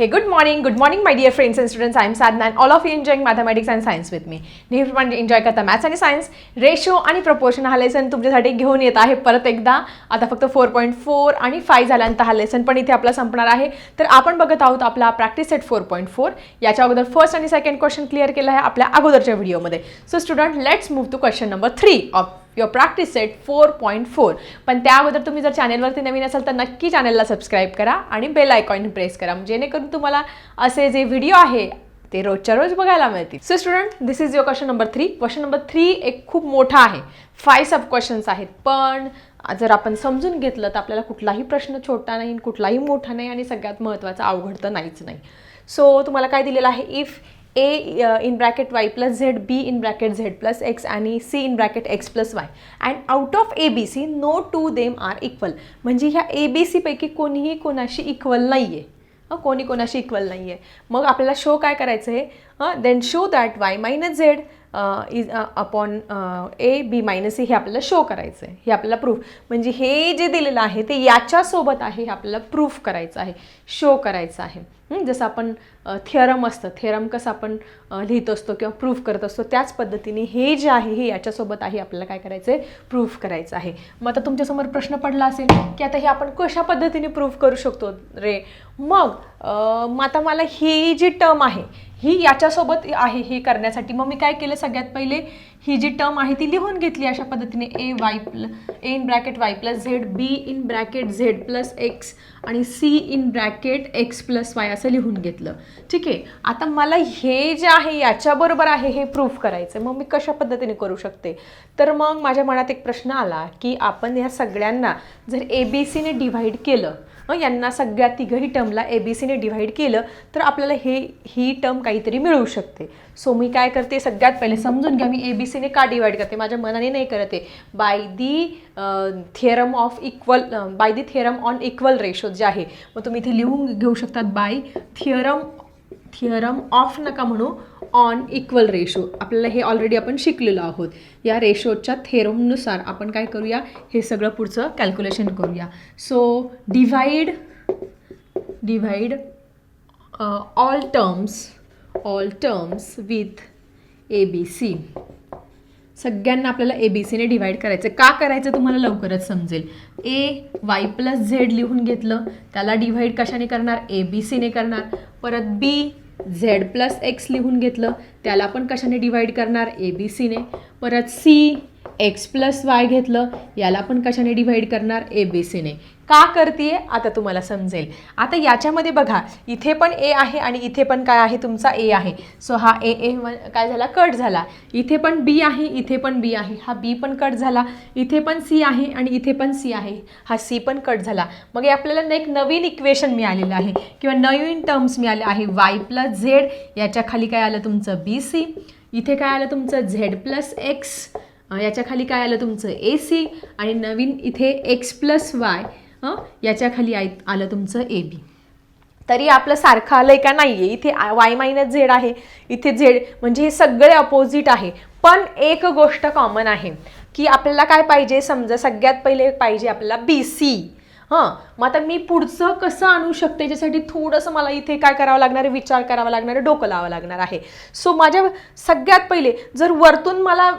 Hey good morning good morning my dear friends and students I am am Sadhna all of you enjoying mathematics and science with me नेहमी नेहमीप्रमाणे enjoy करता maths आणि science ratio आणि proportion हा lesson तुमच्यासाठी घेऊन येत आहे परत एकदा. आता फक्त फोर पॉईंट फोर आणि फाय झाल्यानंतर हा लेसन पण इथे आपला संपणार आहे. तर आपण बघत आहोत आपला practice set four point four याच्या अगोदर फर्स्ट आणि सेकंड क्वेश्चन क्लिअर केलं आहे आपल्या अगोदरच्या व्हिडिओमध्ये so student let's move to question number three of your practice set four point four पण त्या अगोदर तुम्ही जर चॅनेलवरती नवीन असाल तर नक्की चॅनलला सबस्क्राईब करा आणि बेल आयकॉन प्रेस करा. म्हणजे जेणेकरून तुम्हाला असे जे व्हिडिओ आहे ते रोजच्या रोज बघायला मिळतील. So student this is your question number three question number three एक खूप मोठा आहे. फाय सब क्वेश्चन्स आहेत. पण जर आपण समजून घेतलं तर आपल्याला कुठलाही प्रश्न छोटा नाही कुठलाही मोठा नाही आणि सगळ्यात महत्त्वाचा अवघड तर नाहीच नाही. सो तुम्हाला काय दिलेलं आहे? If A in bracket Y plus Z B in bracket Z plus X आणि C in bracket X plus Y and out of A B C no two them are equal म्हणजे ह्या A B सीपैकी कोणीही कोणाशी equal नाही आहे हं, कोणी कोणाशी इक्वल नाही आहे मग आपल्याला शो काय करायचं आहे then show that Y minus Z is upon A B minus C हे आपल्याला शो करायचं आहे हे आपल्याला प्रूफ म्हणजे हे जे दिलेलं आहे ते याच्यासोबत आहे हे आपल्याला प्रूफ करायचं आहे. शो करायचं आहे. जसं आपण थिअरम असतं. थिअरम कसं आपण लिहित असतो किंवा प्रूफ करत असतो त्याच पद्धतीने हे जे आहे हे याच्यासोबत आहे आपल्याला काय करायचं आहे प्रूफ करायचं आहे. मग आता तुमच्यासमोर प्रश्न पडला असेल की आता हे आपण कशा पद्धतीने प्रूफ करू शकतो? रे मग मग आता मला ही जी टर्म आहे ही याच्यासोबत आहे हे करण्यासाठी. मग मी काय केलं सगळ्यात पहिले ही जी टर्म आहे ती लिहून घेतली अशा पद्धतीने. ए वाय प्ल A in bracket Y plus Z B in bracket Z plus X आणि C in bracket X plus Y असं लिहून घेतलं. ठीक आहे? आता मला हे जे आहे याच्याबरोबर आहे हे प्रूफ करायचं मग मी कशा पद्धतीने करू शकते? तर मग माझ्या मनात एक प्रश्न आला की आपण या सगळ्यांना जर ए बी सीने डिव्हाइड केलं यांना सगळ्या तिघही टर्मला ए बी सीने डिव्हाइड केलं तर आपल्याला हे ही टर्म काहीतरी मिळू शकते. सो मी काय करते सगळ्यात पहिले समजून घ्या मी ए बी सीने का डिवाइड करते? माझ्या मनाने नाही करते by the theorem of equal by the theorem on equal ratio जे आहे मग तुम्ही इथे लिहून घेऊ शकतात बाय थिअरम थिअरम ऑफ नका म्हणू ऑन इक्वल रेशो आपल्याला हे ऑलरेडी आपण शिकलेलो आहोत. या रेशोच्या थेरमनुसार आपण काय करूया? हे सगळं पुढचं कॅल्क्युलेशन करूया. So divide divide all terms all terms with A B C सगळ्यांना आपल्याला ए बी सीने डिवाईड करायचं. का करायचं तुम्हाला लवकरच समजेल. ए वाय प्लस झेड लिहून घेतलं. त्याला डिव्हाइड कशाने करणार? ए बी सीने करणार. परत बी झेड प्लस एक्स लिहून घेतलं. त्याला पण कशाने डिवाईड करणार? ए बी सीने परत सी एक्स प्लस वाय घेतलं. याला पण कशाने डिव्हाइड करणार? ए बी सीने का करते आता तुम्हाला समजेल. आता याच्यामध्ये बघा इथे पण ए आहे आणि इथे पण काय आहे? तुमचा ए आहे. सो हा ए ए काय झाला? कट झाला. इथे पण बी आहे इथे पण बी आहे. हा बी पण कट झाला. इथे पण सी आहे आणि इथे पण सी आहे. हा सी पण कट झाला. मग हे आपल्याला एक नवीन इक्वेशन मिळालेलं आहे. किंवा नवीन टर्म्स मिळाले आहे. वाय प्लस झेड याच्या खाली काय आलं तुमचं? बी सी इथे काय आलं तुमचं? झेड प्लस एक्स याच्या खाली काय आलं तुमचं? ए सी आणि नवीन इथे एक्स प्लस वाय हं? याच्याखाली आय आलं तुमचं ए बी तरी आपलं सारखं आलं आहे का नाही आहे इथे वाय मायनस झेड आहे. इथे झेड म्हणजे हे सगळे अपोजिट आहे. पण एक गोष्ट कॉमन आहे की आपल्याला काय पाहिजे? समजा सगळ्यात पहिले पाहिजे आपल्याला बी सी हां मग आता मी पुढचं कसं आणू शकते? याच्यासाठी थोडंसं मला इथे काय करावं लागणार आहे? विचार करावा लागणार आहे? डोकं लावा लागणार आहे. सो माझ्या सगळ्यात पहिले जर वरतून मला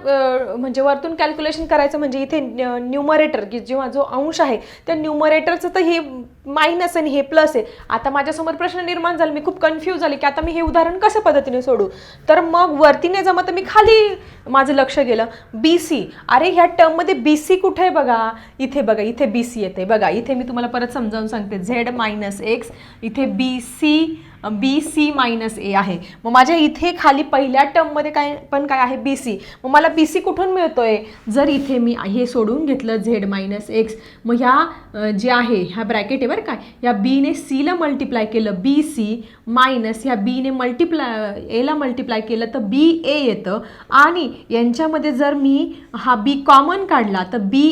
म्हणजे वरतून कॅल्क्युलेशन करायचं म्हणजे इथे न्यूमरेटर की जेव्हा जो अंश आहे त्या न्यूमरेटरचं तर हे मायनस आणि हे प्लस आहे. आता माझ्यासमोर प्रश्न निर्माण झाला मी खूप कन्फ्यूज झाले की आता मी हे उदाहरण कसं पद्धतीने सोडू? तर मग वरती नाही जमत तर मी खाली माझं लक्ष गेलं बी सी अरे ह्या टर्ममध्ये बी सी कुठे आहे बघा? इथे बघा इथे बी सी येते बघा. इथे मी तुम्हाला परत समजावून सांगते. झेड मायनस एक्स इथे B C B C minus A आहे. मग माझ्या इथे खाली पहिल्या टर्ममध्ये काय पण काय आहे? बी सी मग मला बी सी कुठून मिळतो आहे जर इथे मी हे सोडून घेतलं झेड मायनस एक्स मग ह्या जे आहे ह्या ब्रॅकेट आहे बरं काय या बीने सीला मल्टिप्लाय केलं बी सी मायनस ह्या बीने मल्टिप्लाय एला मल्टिप्लाय केलं तर बी ए येतं. आणि यांच्यामध्ये जर मी हा बी कॉमन काढला तर बी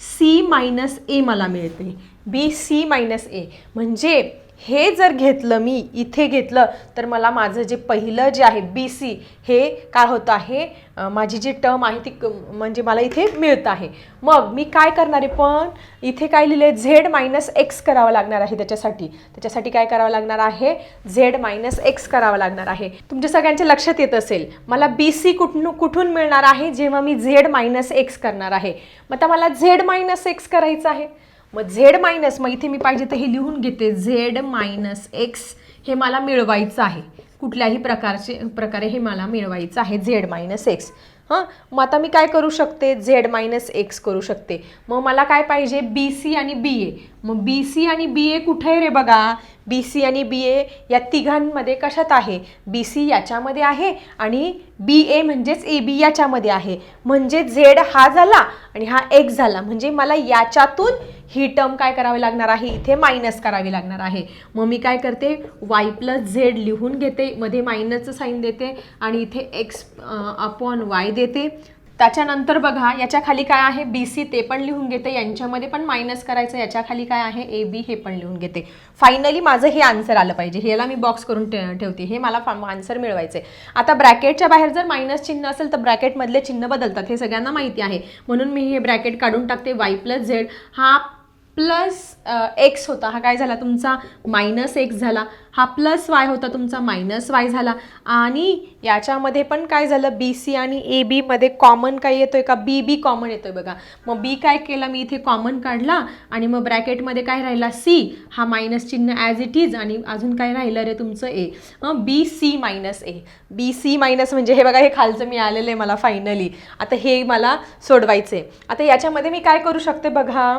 सी मायनस ए मला मिळते. बी सी मायनस ए म्हणजे हे जर घेतलं मी इथे घेतलं तर मला माझं जे पहिलं जे आहे बी सी हे काय होतं आहे? माझी जी टर्म आहे ती म्हणजे मला इथे मिळत आहे. मग मी काय करणार आहे पण? इथे काय लिहिलं आहे झेड मायनस एक्स करावं लागणार आहे त्याच्यासाठी. त्याच्यासाठी काय करावं लागणार आहे? झेड मायनस एक्स करावं लागणार आहे. तुमच्या सगळ्यांच्या लक्षात येत असेल. मला बी सी कुठून कुठून मिळणार आहे जेव्हा मी झेड मायनस एक्स करणार आहे? मग आता मला झेड मायनस एक्स करायचं आहे. मग झेड मायनस मग इथे मी पाहिजे तर हे लिहून घेते. झेड मायनस एक्स हे मला मिळवायचं आहे. कुठल्याही प्रकारचे प्रकारे हे मला मिळवायचं आहे झेड मायनस एक्स. हां? मग आता मी काय करू शकते? झेड मायनस एक्स करू शकते. मग मला काय पाहिजे? बी सी आणि बी ए. मग बी सी आणि बी ए कुठे आहे रे बघा? बी सी आणि बी ए या तिघांमध्ये कशात आहे? बी सी याच्यामध्ये आहे आणि बी ए म्हणजेच ए बी याच्यामध्ये आहे. म्हणजे झेड हा झाला आणि हा एक्स झाला. म्हणजे मला याच्यातून ही टर्म काय करावी लागणार आहे? इथे मायनस करावी लागणार आहे. मग मी काय करते? वाय प्लस झेड लिहून घेते. मध्ये मायनसचं साईन देते आणि इथे एक्स अपॉन वाय देते. त्याच्यानंतर बघा याच्या खाली काय आहे? बी सी ते पण लिहून घेते. यांच्यामध्ये पण मायनस करायचं. याच्या खाली काय आहे? ए बी हे पण लिहून घेते. फायनली माझं हे आन्सर आलं पाहिजे. ह्याला मी बॉक्स करून ठेवते. हे मला आन्सर मिळवायचं आहे आता ब्रॅकेटच्या बाहेर जर मायनस चिन्ह असेल तर ब्रॅकेटमधले चिन्ह बदलतात. हे सगळ्यांना माहिती आहे. म्हणून मी हे ब्रॅकेट काढून टाकते. वाय प्लस झेड हा प्लस एक्स होता. हा काय झाला? तुमचा मायनस एक्स झाला. हा प्लस वाय होता. तुमचा मायनस वाय झाला. आणि याच्यामध्ये पण काय झालं? बी सी आणि ए बीमध्ये कॉमन काय येतो आहे का? बी बी कॉमन येतो आहे बघा. मग बी काय केला? मी इथे कॉमन काढला आणि मग ब्रॅकेटमध्ये काय राहिला? सी. हा मायनस चिन्ह ॲज इट इज आणि अजून काय राहिलं रे तुमचं? A. B C minus A. B C minus म्हणजे हे बघा हे खालचं मी आलेलं आहे मला फायनली आता हे मला सोडवायचं आहे आता याच्यामध्ये मी काय करू शकते बघा?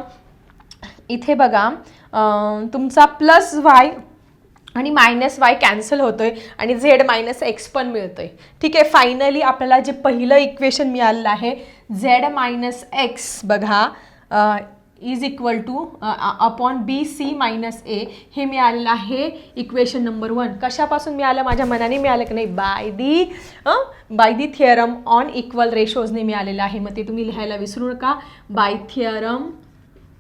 इथे बघा तुमचा प्लस वाय आणि मायनस वाय कॅन्सल होतोय आणि झेड मायनस एक्स पण मिळतोय. ठीक आहे फायनली आपल्याला जे पहिलं इक्वेशन मिळालेलं आहे झेड मायनस एक्स बघा is equal to upon B C minus A हे मिळालेलं आहे इक्वेशन नंबर वन कशापासून मिळालं? माझ्या मनाने मिळालं की नाही? By the by the theorem on equal रेशोजने मिळालेलं आहे. मग ते तुम्ही लिहायला विसरू नका. By theorem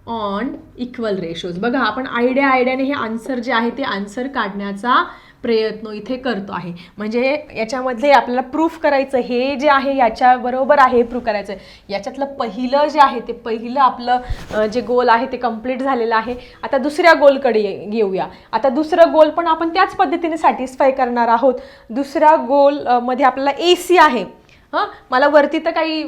on equal ratios बघा आपण आयडिया आयडियाने हे आन्सर जे आहे ते आन्सर काढण्याचा प्रयत्न इथे करतो आहे. म्हणजे याच्यामधले आपल्याला प्रूफ करायचं हे जे आहे याच्याबरोबर आहे प्रूफ करायचं. याच्यातलं पहिलं जे आहे ते पहिलं आपलं जे गोल आहे ते कंप्लीट झालेलं आहे. आता दुसऱ्या गोलकडे ये- येऊया आता दुसरं गोल पण आपण त्याच पद्धतीने सॅटिस्फाय करणार आहोत. दुसऱ्या गोलमध्ये आपल्याला ए सी आहे. हां मला वरती तर काही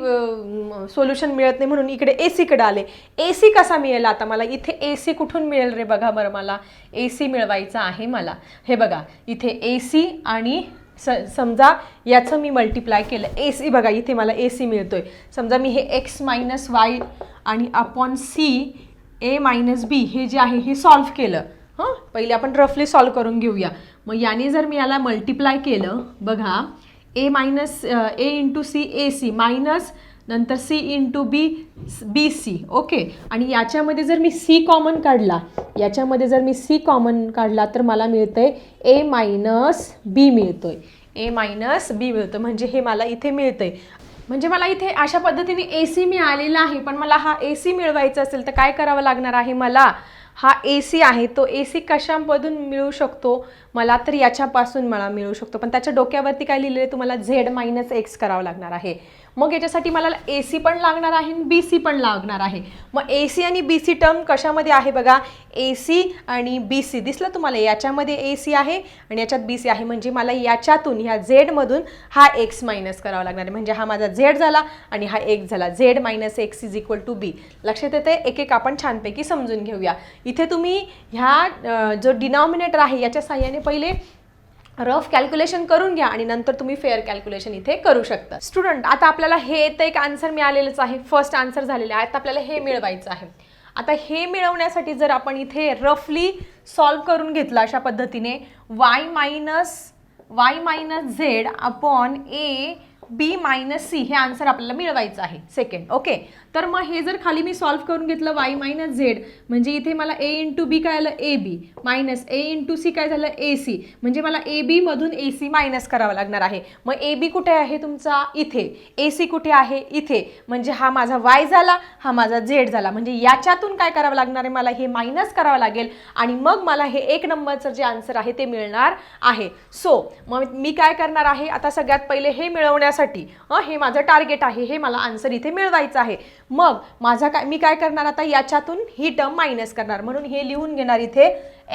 सोल्युशन मिळत नाही म्हणून इकडे ए सीकडे आले. ए सी कसा मिळेल आता मला? इथे ए सी कुठून मिळेल रे बघा बरं मला? ए सी मिळवायचा आहे मला. हे बघा इथे ए सी आणि स समजा याचं मी मल्टिप्लाय केलं. ए सी बघा इथे मला ए सी मिळतो आहे समजा मी हे एक्स मायनस वाय आणि upon C A minus B हे जे आहे हे सॉल्व्ह केलं. हां पहिले आपण रफली सॉल्व्ह करून घेऊया. मग याने जर मी याला मल्टिप्लाय केलं बघा A minus A into C A C minus नंतर C into B B C okay आणि याच्यामध्ये जर मी सी कॉमन काढला याच्यामध्ये जर मी सी कॉमन काढला तर मला मिळतं आहे ए मायनस बी मिळतो आहे ए मायनस बी मिळतो म्हणजे हे मला इथे मिळतं आहे म्हणजे मला इथे अशा पद्धतीने ए सी मिळालेला आहे पण मला हा ए सी मिळवायचा असेल तर काय करावं लागणार आहे मला? हा ए सी आहे. तो ए सी कशामधून मिळू शकतो? मला तर याच्यापासून मला मिळू शकतो. पण त्याच्या डोक्यावरती काय लिहिलेलं आहे तुम्हाला झेड मायनस एक्स करावं लागणार आहे. मग याच्यासाठी मला ए सी पण लागणार आहे आणि बी सी पण लागणार आहे. मग ए सी आणि बी सी टर्म कशामध्ये आहे बघा? ए सी आणि बी सी दिसलं तुम्हाला? याच्यामध्ये ए सी आहे आणि याच्यात बी सी आहे. म्हणजे मला याच्यातून ह्या झेडमधून हा एक्स मायनस करावा लागणार आहे. म्हणजे हा माझा झेड झाला आणि हा एक्स झाला. Z minus X is equal to B. लक्षात येते एक एक आपण छानपैकी समजून घेऊया. इथे तुम्ही ह्या जो डिनॉमिनेटर आहे याच्या साह्याने पहिले रफ कॅल्क्युलेशन करून घ्या आणि नंतर तुम्ही फेअर कॅल्क्युलेशन इथे करू शकता. स्टुडंट आता आपल्याला हे तर एक आन्सर मिळालेलंच आहे. फर्स्ट आन्सर झालेलं आहे. आता आपल्याला हे मिळवायचं आहे. आता हे मिळवण्यासाठी जर आपण इथे रफली सॉल्व करून घेतलं अशा पद्धतीने Y minus Y minus Z upon A B minus C हे आन्सर आपल्याला मिळवायचं आहे. सेकंड ओके तर मग हे जर खाली मी सॉल्व्ह करून घेतलं वाय मायनस झेड म्हणजे इथे मला ए इंटू बी काय आलं? A B minus A into C काय झालं? ए सी म्हणजे मला ए बीमधून ए सी मायनस करावा लागणार आहे. मग ए बी कुठे आहे तुमचा? इथे. ए सी कुठे आहे? इथे. म्हणजे हा माझा वाय झाला हा माझा झेड झाला. म्हणजे याच्यातून काय करावं लागणार आहे? मला हे मायनस करावं लागेल आणि मग मला हे एक नंबरचं जे आन्सर आहे ते मिळणार आहे. सो मग मी काय करणार आहे? आता सगळ्यात पहिले हे मिळवण्यासाठी हे माझं टार्गेट आहे. हे मला आन्सर इथे मिळवायचं आहे. मग माझा काय मी काय करणार आता? याच्यातून ही टर्म मायनस करणार. म्हणून हे लिहून घेणार इथे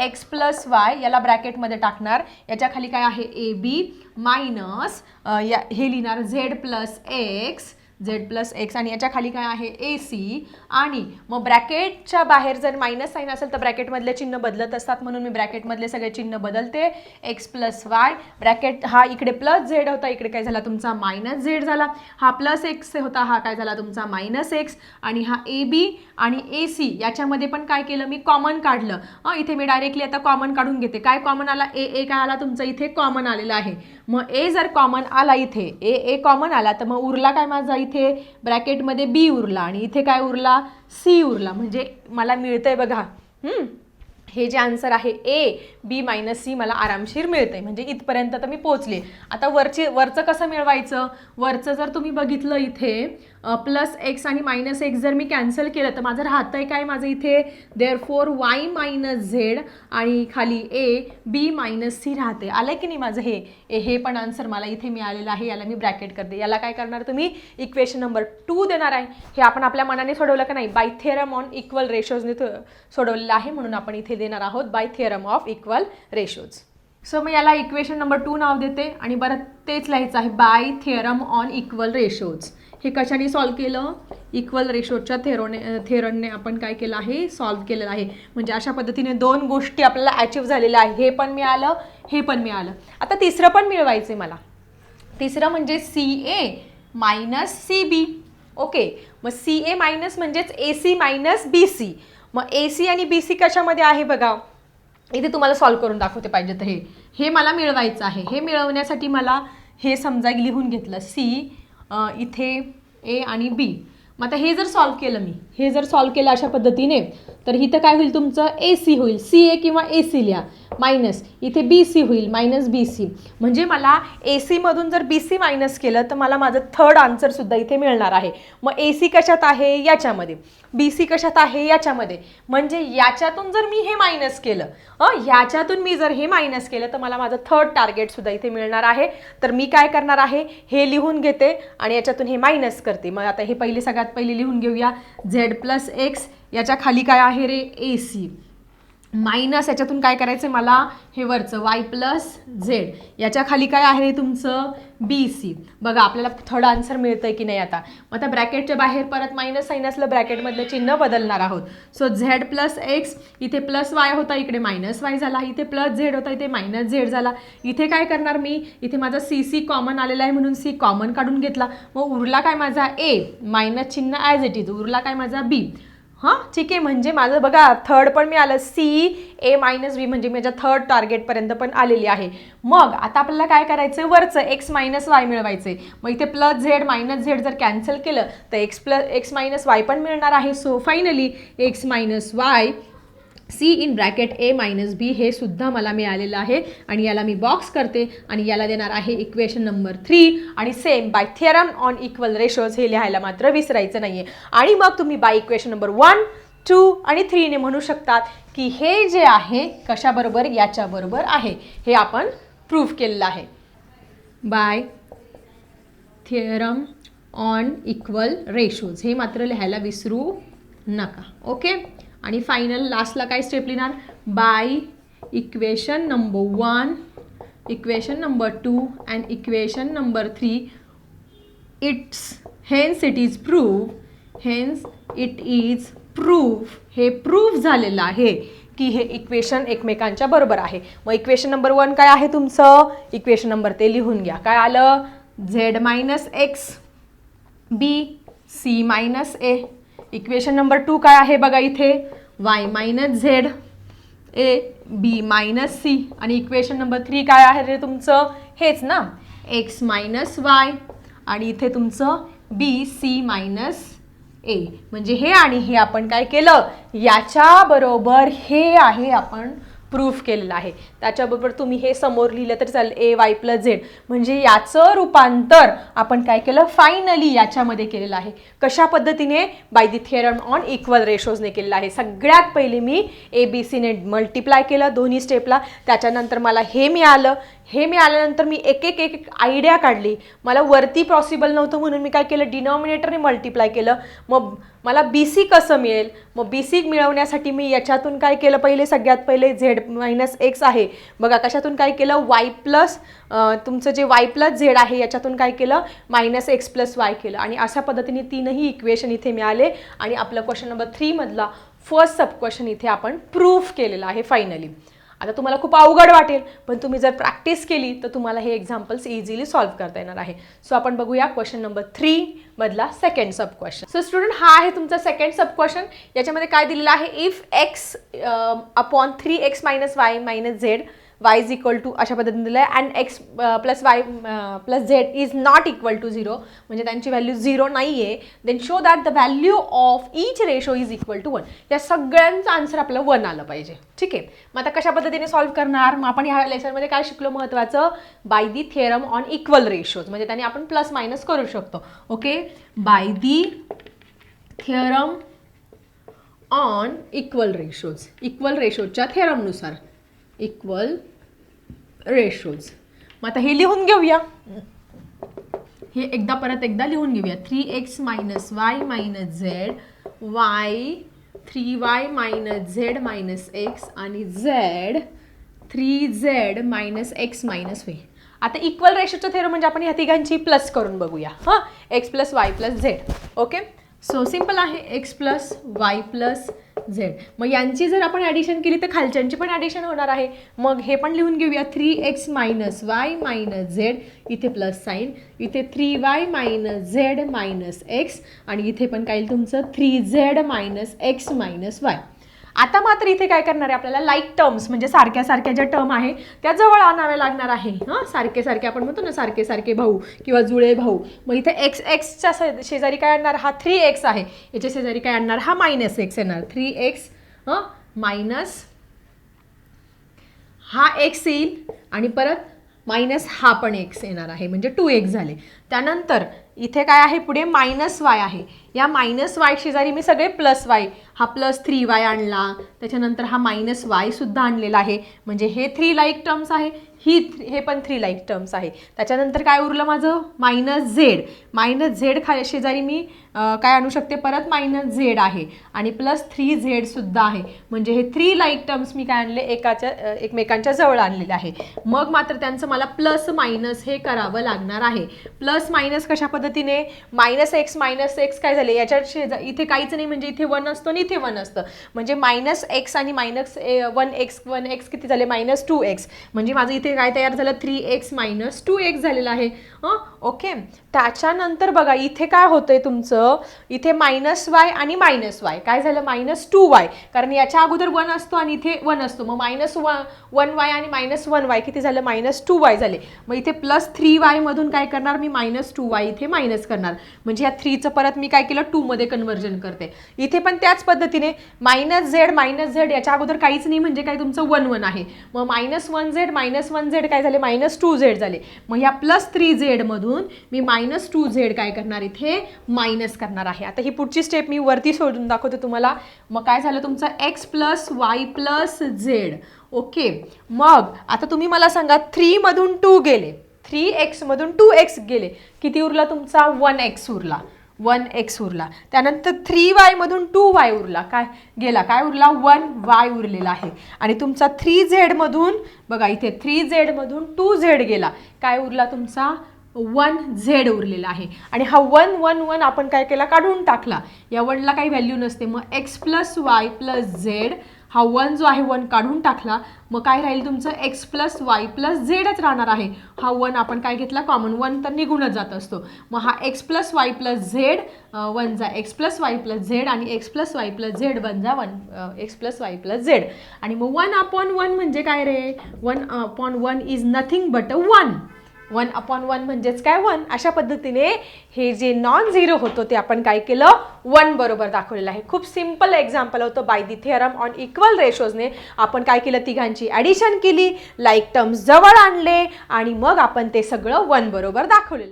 एक्स प्लस वाय याला ब्रॅकेटमध्ये टाकणार. याच्या खाली काय आहे? ए बी मायनस या हे लिहिणार Z plus X Z plus X आणि याच्या खाली काय आहे? A C. आणि मग ब्रॅकेटच्या बाहेर जर मायनस साईन असेल तर ब्रॅकेटमधले चिन्ह बदलत असतात. म्हणून मी ब्रॅकेटमधले सगळे चिन्ह बदलते. X plus Y. ब्रॅकेट हा इकडे प्लस झेड होता इकडे काय झाला? तुमचा मायनस झेड झाला. हा प्लस एक्स होता हा काय झाला? तुमचा मायनस एक्स. आणि हा ए बी आणि ए सी याच्यामध्ये पण काय केलं? मी कॉमन काढलं. इथे मी डायरेक्टली आता कॉमन काढून घेते. काय कॉमन आला? ए ए काय आला? तुमचा इथे कॉमन आलेला आहे. मग ए जर कॉमन आला इथे ए ए कॉमन आला तर मग उरला काय माझा इथे? ब्रॅकेटमध्ये बी उरला आणि इथे काय उरला? सी उरला. म्हणजे मला मिळतंय बघा. हे जे आन्सर आहे ए बी मायनस सी मला आरामशीर मिळतंय. म्हणजे इथपर्यंत तर मी पोचले आता वरचे वरचं कसं मिळवायचं? वरचं जर तुम्ही बघितलं इथे प्लस एक्स आणि मायनस एक्स जर मी कॅन्सल केलं तर माझं राहतं आहे काय? माझं इथे therefore Y minus Z आणि खाली ए बी मायनस सी राहते. आलं की नाही माझं हे? ए हे पण आन्सर मला इथे मिळालेलं आहे. याला मी ब्रॅकेट करते. याला काय करणार तुम्ही? इक्वेशन नंबर टू देणार आहे. हे आपण आपल्या मनाने सोडवलं का नाही? बाय थेरम ऑन इक्वल रेशोजने सोडवलेलं आहे म्हणून आपण इथे देणार आहोत by theorem of equal ratios so मग याला इक्वेशन नंबर टू नाव देते. आणि बरं तेच लिहायचं आहे by theorem on equal ratios हे कशाने सॉल्व केलं? इक्वल रेशोच्या थेरोने थेरनने आपण काय केलं आहे? सॉल्व केलेलं आहे. म्हणजे अशा पद्धतीने दोन गोष्टी आपल्याला अचीव झालेल्या आहे हे पण मिळालं हे पण मिळालं. आता तिसरं पण मिळवायचं मला. तिसरं म्हणजे C A minus C B okay मग सी ए मायनस म्हणजेच A C minus B C मग ए सी आणि बी सी कशामध्ये आहे बघा? इथे तुम्हाला सॉल्व करून दाखवते पाहिजे तर हे. हे मला मिळवायचं आहे. हे मिळवण्यासाठी मला हे समजा लिहून घेतलं. सी इथे ए आणि बी. मग आता हे जर सॉल्व केलं मी हे जर सॉल्व केलं अशा पद्धतीने तर इथं काय होईल तुमचं? ए सी होईल. सी ए किंवा ए सी लिहा. मायनस इथे बी सी होईल. मायनस बी सी म्हणजे मला ए सीमधून जर बी सी मायनस केलं तर मला माझं थर्ड आन्सरसुद्धा इथे मिळणार आहे. मग ए सी कशात आहे? याच्यामध्ये. बी सी कशात आहे? याच्यामध्ये. म्हणजे याच्यातून जर मी हे मायनस केलं हं ह्याच्यातून मी जर हे मायनस केलं तर मला माझं थर्ड टार्गेटसुद्धा इथे मिळणार आहे. तर मी काय करणार आहे? हे लिहून घेते आणि याच्यातून हे मायनस करते. मग आता हे पहिले सगळ्यात पहिले लिहून घेऊया. झेड प्लस एक्स याच्या खाली काय आहे रे? ए सी मायनस याच्यातून काय करायचं मला? हे वरचं वाय प्लस झेड याच्या खाली काय आहे तुमचं? बी सी बघा आपल्याला थर्ड आन्सर मिळतं आहे की नाही आता. मग आता ब्रॅकेटच्या बाहेर परत मायनस साईन असलं ब्रॅकेटमधलं चिन्ह बदलणार आहोत. सो झेड प्लस एक्स इथे प्लस वाय होता इकडे मायनस वाय झाला. इथे प्लस झेड होता इथे मायनस झेड झाला. इथे काय करणार मी? इथे माझा सी सी कॉमन आलेला आहे म्हणून सी कॉमन काढून घेतला. मग उरला काय माझा ए मायनस चिन्ह ॲज इट इज उरला काय माझा बी हां ठीक आहे. म्हणजे माझं बघा थर्ड पण म्हणजे मी आलं सी ए मायनस बी म्हणजे माझ्या थर्ड टार्गेटपर्यंत पण आलेली आहे. मग आता आपल्याला काय करायचं वरचं एक्स मायनस वाय मिळवायचं मग इथे प्लस झेड मायनस झेड जर कॅन्सल केलं तर X plus X minus Y पण मिळणार आहे. So finally X minus Y C in bracket A minus B हे सुद्धा मला मिळालेलं आहे. आणि याला मी बॉक्स करते आणि याला देणार आहे इक्वेशन नंबर थ्री आणि same by theorem on equal ratios हे लिहायला मात्र विसरायचं नाही आहे आणि मग तुम्ही by equation number one two आणि थ्रीने म्हणू शकतात की हे जे आहे कशाबरोबर? याच्याबरोबर आहे. हे आपण प्रूव्ह केलेलं आहे. By theorem on equal ratios हे मात्र लिहायला विसरू नका. ओके आणि फायनल लास्टला काय स्टेप लिहिणार? By equation number one equation number two and equation number three it's hence it is prove hence it is prove हे प्रूव्ह झालेलं आहे की हे इक्वेशन एकमेकांच्या बरोबर आहे. मग इक्वेशन नंबर वन काय आहे तुमचं? इक्वेशन नंबर ते लिहून घ्या. काय आलं? Z minus X B C minus A equation number two काय आहे बघा इथे? Y minus Z A B minus C आणि इक्वेशन नंबर थ्री काय आहे रे तुमचं? हेच ना? एक्स मायनस वाय आणि इथे तुमचं बी सी मायनस ए म्हणजे हे आणि हे आपण काय केलं? याच्याबरोबर हे आहे आपण प्रूफ केलेलं आहे. त्याच्याबरोबर तुम्ही हे समोर लिहिलं तर चालेल ए वाय प्लस झेड म्हणजे याचं रूपांतर आपण काय केलं? फायनली याच्यामध्ये केलेलं आहे. कशा पद्धतीने? By the theorem on equal रेशोजने केलेलं आहे. सगळ्यात पहिले मी ए बी सीने मल्टिप्लाय केलं दोन्ही स्टेपला त्याच्यानंतर मला हे मिळालं. हे मिळाल्यानंतर मी एक एक एक एक आयडिया काढली. मला वरती पॉसिबल नव्हतं म्हणून मी काय केलं? डिनॉमिनेटरने मल्टिप्लाय केलं. मग मला बी सी कसं मिळेल? मग बी सी मिळवण्यासाठी मी याच्यातून काय केलं? पहिले सगळ्यात पहिले झेड मायनस एक्स आहे. बघा कशातून काय केलं? वाय प्लस तुमचं जे वाय प्लस झेड आहे याच्यातून काय केलं? मायनस एक्स प्लस वाय केलं. आणि अशा पद्धतीने तीनही इक्वेशन इथे मिळाले. आणि आपलं क्वेश्चन नंबर थ्रीमधला फर्स्ट सब क्वेश्चन इथे आपण प्रूफ केलेला आहे फायनली आता तुम्हाला खूप अवघड वाटेल पण तुम्ही जर प्रॅक्टिस केली तर तुम्हाला हे एक्झाम्पल्स इझिली सॉल्व्ह करता येणार आहे. सो आपण बघूया क्वेश्चन नंबर थ्री मधला second sub question so student हा आहे तुमचा सेकंड सब क्वेश्चन याच्यामध्ये काय दिलेलं आहे? If X upon three X minus Y minus Z Y is equal to अशा पद्धतीने दिलं आहे and X plus Y plus Z is not equal to zero म्हणजे त्यांची व्हॅल्यू झिरो नाही आहे then show that the value of each ratio is equal to one या सगळ्यांचं आन्सर आपलं वन आलं पाहिजे. ठीक आहे? मग आता कशा पद्धतीने सॉल्व्ह करणार? मग आपण ह्या लेसनमध्ये काय शिकलो महत्त्वाचं by the theorem on equal ratios म्हणजे त्याने आपण प्लस मायनस करू शकतो. Okay by the theorem on equal ratios equal रेशोजच्या थेरमनुसार इक्वल रेशोज मग आता हे लिहून घेऊया. हे एकदा परत एकदा लिहून घेऊया. Three X minus Y minus Z Y three Y minus Z minus X आणि Z three Z minus X minus Y आता इक्वल रेशोचं थेरम म्हणजे आपण ह्या तिघांची प्लस करून बघूया. हां? X plus Y plus Z okay so simple आहे. X plus Y plus Z. मग यांची जर आपण ॲडिशन केली तर खालच्यांची पण ॲडिशन होणार आहे. मग हे पण लिहून घेऊया. Three X minus Y minus Z इथे प्लस साईन इथे three Y minus Z minus X आणि इथे पण काय तुमचं? Three Z minus X minus Y आता मात्र इथे काय करणार आहे आपल्याला? लाईक टर्म्स म्हणजे सारख्या सारख्या ज्या टर्म आहे त्या जवळ आणाव्या लागणार आहे. हां? सारखे सारखे आपण म्हणतो ना सारखे सारखे भाऊ किंवा जुळे भाऊ. मग इथे एक्स एक्सच्या शेजारी काय आणणार? हा थ्री एक्स आहे. याच्या शेजारी काय आणणार? हा मायनस एक्स येणार. थ्री एक्स हां? मायनस हा एक्स येईल आणि परत मायनस हा पण एक्स येणार आहे. म्हणजे टू एक्स झाले. त्यानंतर इथे काय आहे पुढे? मायनस वाय आहे. या मायनस वाय शेजारी मी सगळे प्लस वाय हा प्लस थ्री वाय आणला. त्याच्यानंतर हा मायनस वायसुद्धा आणलेला आहे. म्हणजे हे थ्री लाईक टर्म्स आहे. ही हे पण थ्री लाईक टर्म्स आहे. त्याच्यानंतर काय उरलं माझं? मायनस झेड मायनस झेड खा शेजारी मी काय आणू शकते? परत मायनस झेड आहे. आणि प्लस थ्री झेडसुद्धा आहे. म्हणजे हे थ्री लाईक टर्म्स मी काय आणले? एकाच्या एकमेकांच्या जवळ आणलेले आहे. मग मात्र त्यांचं मला प्लस मायनस हे करावं लागणार आहे. प्लस मायनस कशा पद्धतीने? मायनस एक्स मायनस एक्स काय झाले? याच्या शेजा इथे काहीच नाही. म्हणजे इथे वन असतो आणि इथे वन असतं. म्हणजे मायनस एक्स आणि minus A one X one X किती झाले? मायनस टू एक्स म्हणजे माझं इथे काय तयार झालं? Three X minus two X झालेलं आहे. ओके त्याच्यानंतर बघा इथे काय होतंय तुमचं? इथे मायनस वाय आणि मायनस वाय काय झालं? मायनस टू वाय कारण याच्या अगोदर वन असतो आणि इथे वन असतो. मग मायनस वन वन वाय आणि मायनस वन वाय किती झालं? मायनस टू वाय झाले. मग इथे प्लस थ्री वायमधून काय करणार? मी मायनस टू वाय इथे मायनस करणार. म्हणजे या थ्रीचं परत मी काय केलं? टूमध्ये कन्वर्जन करते. इथे पण त्याच पद्धतीने मायनस झेड मायनस झेड याच्या अगोदर काहीच नाही म्हणजे काय? तुमचं वन वन आहे. मग minus one Z minus one Z काय झाले? मायनस टू झेड झाले. मग या प्लस थ्री झेडमधून मी मायनस टू झेड काय करणार? इथे मायनस करणार आहे. आता ही पुढची स्टेप मी वरती सोडून दाखवते तुम्हाला. मग काय झालं तुमचं? X plus Y plus Z okay मग आता तुम्ही मला सांगा थ्रीमधून टू गेले. थ्री एक्समधून टू एक्स गेले. किती उरला तुमचा? वन एक्स उरला. वन एक्स उरला. त्यानंतर थ्री वायमधून टू वाय उरला. काय? गेला. काय उरला? वन वाय उरलेला आहे. आणि तुमचा थ्री झेडमधून बघा इथे थ्री झेडमधून टू झेड गेला. काय उरला तुमचा? वन झेड उरलेला आहे. आणि हा वन वन वन आपण काय केला? काढून टाकला. या वनला काही व्हॅल्यू नसते. मग X plus Y plus Z हा वन जो आहे वन काढून टाकला. मग काय राहील तुमचं? एक्स प्लस वाय प्लस झेडच राहणार आहे. हा वन आपण काय घेतला? कॉमन वन तर निघूनच जात असतो. मग हा X plus Y plus Z one जा. X plus Y plus Z आणि X plus Y plus Z one जा. One X plus Y plus Z आणि मग वन अपॉन वन म्हणजे काय रे? One upon one is nothing but a one one upon one म्हणजेच काय one? अशा पद्धतीने हे जे नॉन झिरो होतं ते आपण काय केलं? वन बरोबर दाखवलेलं आहे. खूप सिंपल एक्झाम्पल होतं. By the theorem on equal रेशोजने आपण काय केलं? तिघांची ॲडिशन केली. लाईक टर्म्स जवळ आणले आणि मग आपण ते सगळं वन बरोबर दाखवलेलं आहे.